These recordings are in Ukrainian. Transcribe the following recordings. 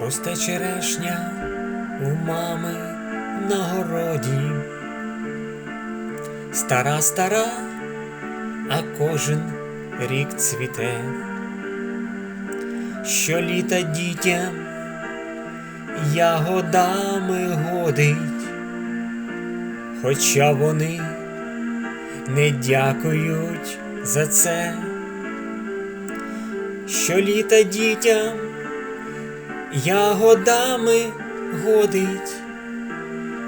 Росте черешня у мами на городі. Стара, стара, а кожен рік цвіте. Щоліта дітям ягодами годить, хоча вони не дякують за це. Щоліта дітям ягодами годить,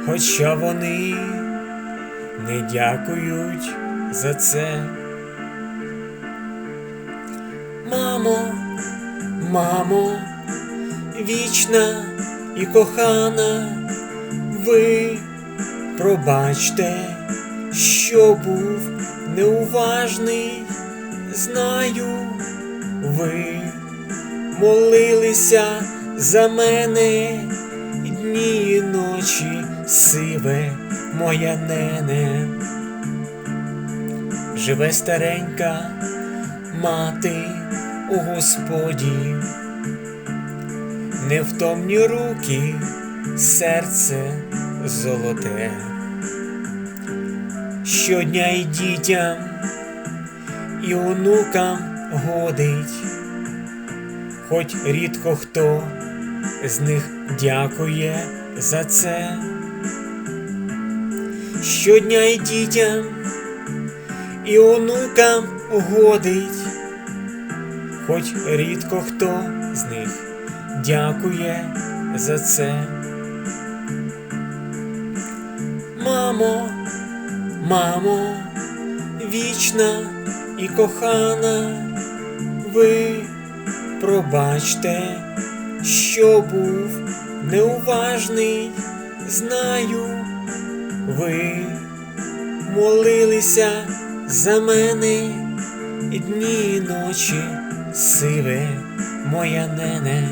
хоча вони не дякують за це. Мамо, мамо, вічна і кохана, ви пробачте, що був неуважний, знаю, ви молилися за мене дні і ночі, сиве моя нене. Живе старенька мати у Господі, невтомні руки, серце золоте. Щодня і дітям, і онукам годить, хоч рідко хто з них дякує за це. Щодня і дітям, і онукам годить, хоч рідко хто з них дякує за це. Мамо, мамо, вічна і кохана, ви пробачте, що був неуважний, знаю, ви молилися за мене і дні і ночі, сиве моя нене.